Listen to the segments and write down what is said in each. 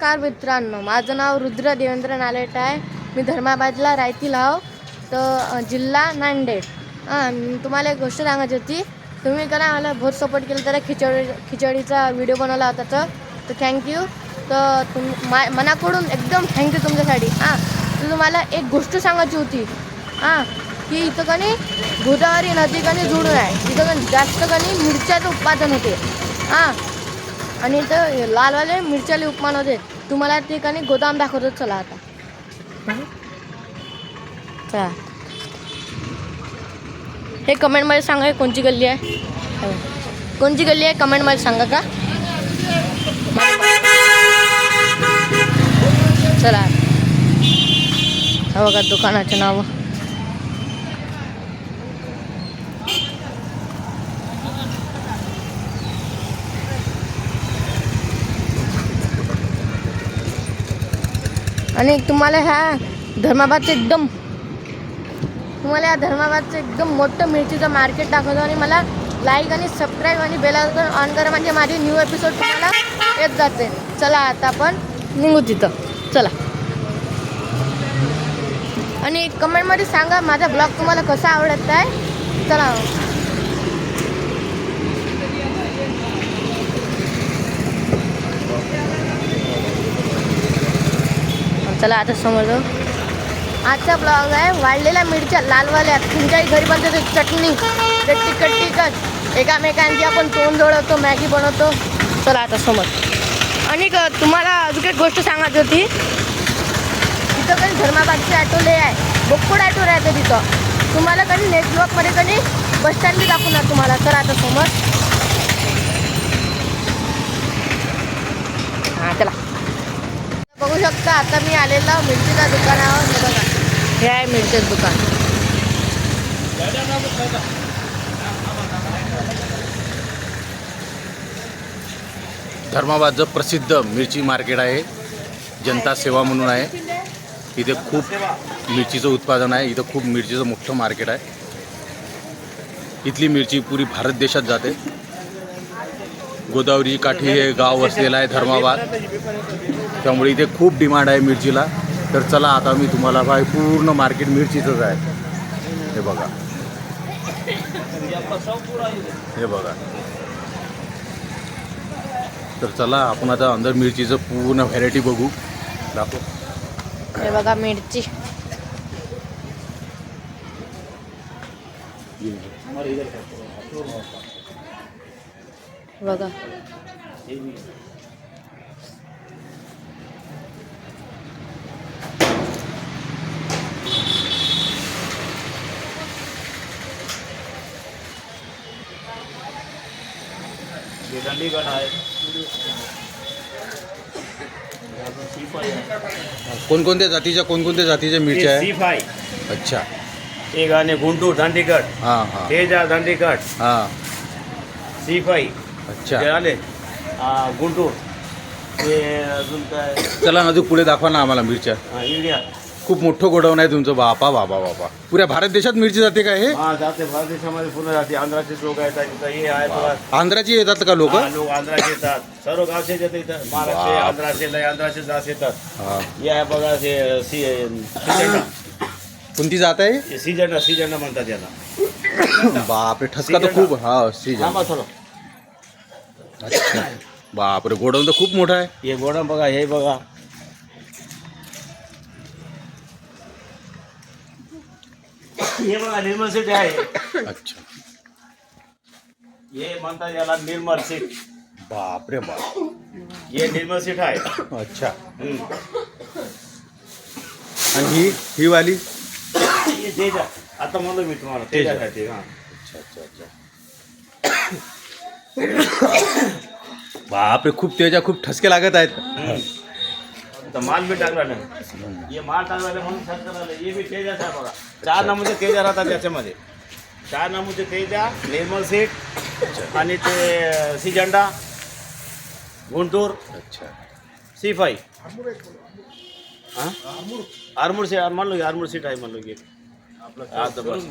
नमस्कार मित्रांनो माझं नाव रुद्र देवेंद्र नालेट आहे. मी धर्माबादला राहतील आहो. तर जिल्हा नांदेड. हां तुम्हाला एक गोष्ट सांगायची होती. तुम्ही का ना मला बहुत सपोर्ट केलं? तर खिचडी खिचडीचा व्हिडिओ बनवला होता तर. तर थँक्यू तर तुम मा मनाकडून एकदम थँक्यू तुमच्यासाठी. हां तर तुम्हाला एक गोष्ट सांगायची होती. हां की इथं कणी गोदावरी नदी कणी जुळून आहे. इथं कनी जास्त कनी मिरच्याचं उत्पादन होते. हां आणि इथं लालवाले मिरच्याले उपमान होते तुम्हाला ठिकाणी गोदाम दाखवतो. चला आता. चला. हे कमेंटमध्ये सांगा कोणची गल्ली आहे. हो. कोणची गल्ली आहे कमेंटमध्ये सांगा का? चला. हवं का दुकानाचे नाव. आणि तुम्हाला ह्या धर्माबादचं एकदम तुम्हाला या धर्माबादचं एकदम मोठं मिरचीचं मार्केट दाखवतो आणि मला लाईक आणि सबस्क्राईब आणि बेल ऑन करा. म्हणजे माझे न्यू एपिसोड तुम्हाला येत जाते. चला आता आपण निघू तिथं. चला. आणि कमेंटमध्ये सांगा माझा ब्लॉग तुम्हाला कसा आवडत आहे. चला. चला आता समोर आजचा ब्लॉग आहे वाढलेल्या मिरच्या लालवाल्या तुमच्याही घरी बनते चटणी ते तिखट एकामेकांची आपण तोंड जोडवतो मॅगी बनवतो. चला आता समोर. आणि तुम्हाला अजून एक गोष्ट सांगायची होती. तिथं काही धर्माबादचे ऑटो ले आहे. बोक्कोड ॲटो राहते तिथं. तुम्हाला कधी नेटवर्कमध्ये कधी बस स्टँड बी दाखवणार तुम्हाला. चला आता समोर. हां चला. बघू शकता आता मी आलेला मिरचीच्या दुकानावर बघा. हे आहे मिरचीचं दुकान. धर्माबादचं प्रसिद्ध मिरची मार्केट आहे. जनता सेवा म्हणून आहे. इथे खूप मिरचीचं उत्पादन आहे. इथं खूप मिरचीचं मोठं मार्केट आहे. इथली मिरची पुरी भारत देशात जाते. गोदावरी काठी हे गाव वसलेलं आहे धर्माबाद. त्यामुळे इथे खूप डिमांड आहे मिरचीला. तर चला आता मी तुम्हाला बाय पूर्ण मार्केट मिरचीचंच आहे. हे बघा. हे बघा. तर चला आपण आता अंदर मिरचीचं पूर्ण व्हरायटी बघू. दाखव. हे बघा मिरची. बघा. आहे कोणकोणत्या जातीच्या कोणकोणत्या जातीच्या मिरच्या आहे? सी फाय। अच्छा. एक आणि गुंटूर दांडीगड हां हां. तेजा दांडीगड हां. सी फाय। अच्छा. ते आले? गुंटूर। ते अजून काय? चला ना अजून पुढे दाखवा ना आम्हाला मिरच्या. हा, इंडिया। खूप मोठं गोडाऊन आहे तुमचं. बापा बाबा बापा. पुऱ्या भारत देशात मिरची जाते का हे? हा जाते भारत देशामध्ये पूर्ण जाते आंध्राचे लोक येतात इथं हे आहे बघा आंध्राची येतात का लोक? हा, लोक आंध्राचे येतात। सर्व गावचे येतात इथं महाराष्ट्र बाप. आंध्राचे लय आंध्राचे येतात। हाँ। हे आहे बघा ते सी सिजंडा कोणती जात आहे? हे सिजंडा म्हणतात याला बापरे ठसका तर खूप हा। सीज़न। थोडं। अच्छा। बापरे गोडाऊन तर खूप मोठा आहे. हे गोडम बघा हे बघा। हे बघा निर्मल सीट आहे. अच्छा. हे म्हणतात याला निर्मल सीट बापरे बाप. हे निर्मल सीट आहे. अच्छा. हम्म. आणि ही ही वाली? हे तेजा. आता म्हणलो मी तुम्हाला तेजा. तेजासाठी हा. अच्छा अच्छा अच्छा. बापरे खूप त्याच्या खूप ठसके लागत आहेत. हम्म. आता माल बी टाकला नाही हे। माल टाकला नाही म्हणून खर्च झालं हे। बी तेजाच आहे बघा चार नमुचे तेजा राहतात त्याच्यामध्ये चार नमुचे तेजा निर्मल सीट आणि ते सिजंडा गुंटूर अच्छा। सी फाय हां? आर्मूर। सीट म्हणलो की आर्मूर सीट आहे म्हणलो की आपलं आता बस।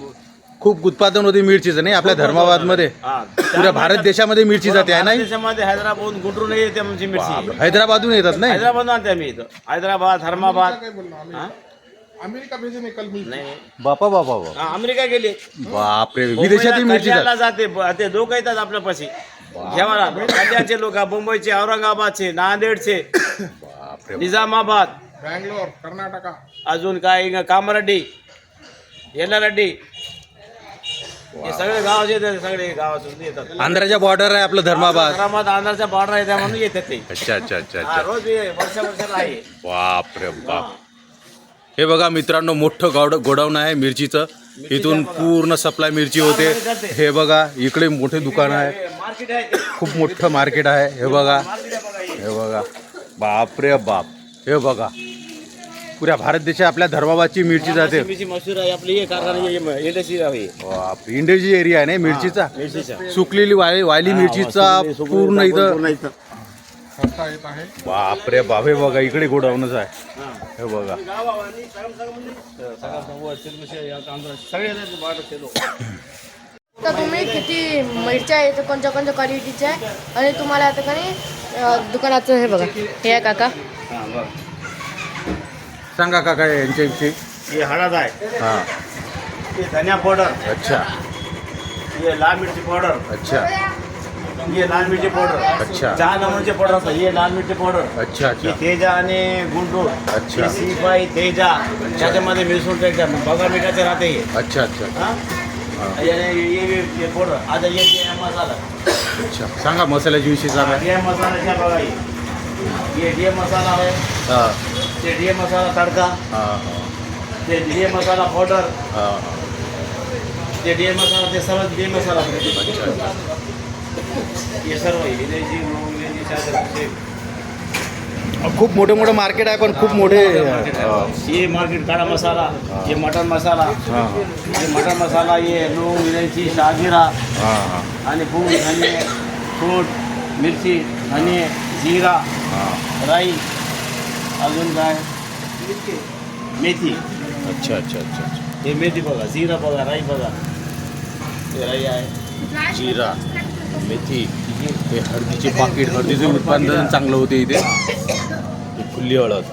खूप उत्पादन होते मिरचीचं नाही? आपल्या धर्माबादमध्ये. हा. पुऱ्या भारत देशामध्ये मिरची जाते आहे नाही देशामध्ये हैदराबाद गुंटूर नाही येते आमची मिरची. हैदराबादून येतात नाही? हैदराबाद आणते आम्ही इथं. हैदराबाद धर्माबाद. हा? अमेरिका भेजे नहीं कल मिल नाही. बापा बापा बापा. हा, अमेरिका गेली. बापरे विदेशातील मिरची कल्याणला जाते ब- ते लोक येतात आपल्यापाशी घ्यावाला कल्याणचे लोक मुंबईचे औरंगाबादचे नांदेडचे बापरे निजामाबाद. बैंगलोर कर्नाटका. अजून काय इथं कामरेड्डी येल्लारेड्डी हे सगळे गावाचे येतात सगळे गावातून येतात. आंध्राच्या बॉर्डर आहे आपलं धर्माबाद. धर्माबाद आंध्राच्या बॉर्डर आहे त्या म्हणून येतात ते. अच्छा अच्छा अच्छा हा, अच्छा. रोज ये, वर्षा वर्षाला आहे. बापरे बाप. हे. बघा मित्रांनो मोठं गोड गोडाऊन आहे मिरचीचं. इथून पूर्ण सप्लाय मिरची होते. हे बघा इकडे मोठे दुकान आहे. मार्केट आहे ते. खूप मोठं मार्केट आहे. हे बघा. मार्केट आहे बघा हे. हे बघा. बापरे बाप. हे बघा. पुऱ्या भारत देशात आपल्या धर्माबादची मिरची जाते. मिरची आहे आपली हे कारखाना इंडस्ट्री आहे. बाप एरिया आहे नाही मिरचीचा? मिरचीचा. सुकलेली वाली वाली मिरचीचा पूर्ण इथं है बापरे बाप हे बघा इकडे गोडाऊनच आहे. हा. बघा. तर तुम्ही किती मिरच्या आहे तर कोणत्या कोणत्या क्वालिटीच्या आहे आणि तुम्हाला आता का नाही अं, दुकानाचं हे बघा हे आहे काका. हा, बघ. सांगा काका यांच्याविषयी. हे हळद आहे. हा. हे धनिया पावडर अच्छा. हे लाल मिरची पावडर अच्छा. हे लाल मिरची पावडर अच्छा. चहा नमुचे पावडर असतात. हे लाल मिरची पावडर अच्छा ही अच्छा तेजा आणि गुंटूर अच्छा. ही सीपाई तेजा. त्याच्यामध्ये मिसळून टाकतात. बघा मिठाचे राहते हे. अच्छा अच्छा. हा? हे- हे हे पावडर आता हे जे मसाला. अच्छा. सांगा मसाल्याच्या विषयी सांगा. हे मसाला बघा हे हे मसाला आहे. हा. ते डी मसाला तडका हा ते डी मसाला पावडर हा ते डी मसाला ते सर्व डी मसाला अच्छा अच्छा. हे सर्व आहे. इलायची लवंग, इलायची, शाहजहान, हे खूप मोठे मोठे मार्केट आहे पण खूप मोठे मार्केट आहे. ये मार्केट काळा मसाला ये मटन मसाला. हा ये मटन मसाला ये लवंग इलायची शागिरा हा हा. आणि फूल धने फ्रूट मिरची धने जिरा हा. राई. अजून काय? मेथी. अच्छा अच्छा अच्छा अच्छा. हे मेथी बघा जिरा बघा राई बघा. हे राई आहे. जिरा मेथी हे हळदीचे पाकिट हळदीचे उत्पादन चांगलं होते इथे. ही खुल्ली हळद.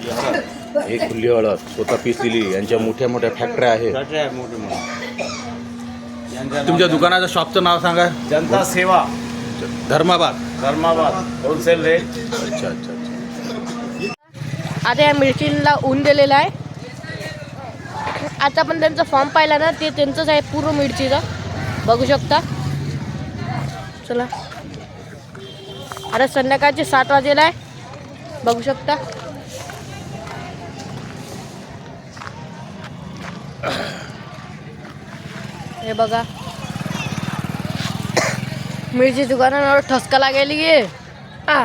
हे हळद. हे खुल्ली हळद. स्वतः पिसलेली यांच्या मोठ्या मोठ्या फॅक्टऱ्या आहेत. गटरे आहे मोठे मोठे यांचं नाव तुमच्या दुकानाचं शॉपचं नाव सांगा. जनता सेवा. धर्माबाद. धर्माबाद. होलसेल रेट अच्छा अच्छा. आता या मिरचीला ऊन दिलेलं आहे. आता आपण त्यांचा फॉर्म पाहिला ना ते त्यांचंच आहे पूर्ण मिरचीचं. बघू शकता. चला. आता संध्याकाळचे सात वाजेला आहे. बघू शकता. हे बघा. मिरची दुकानावर ठसका लागेली गे आ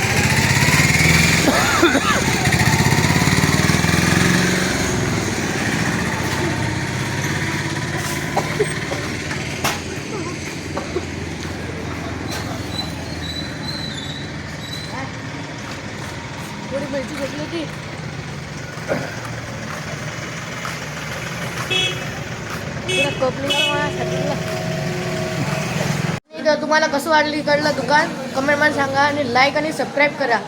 तुम्हाला कसं वाटलं इकडलं दुकान? कमेंटमध्ये सांगा आणि लाईक आणि सबस्क्राईब करा.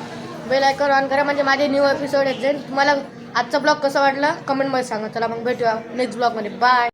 बेल आयकॉन ऑन करा म्हणजे माझे न्यू एपिसोड आहेत तुम्हाला आजचा ब्लॉग कसा वाटला? कमेंटमध्ये सांगा. चला मग भेटूया नेक्स्ट ब्लॉगमध्ये बाय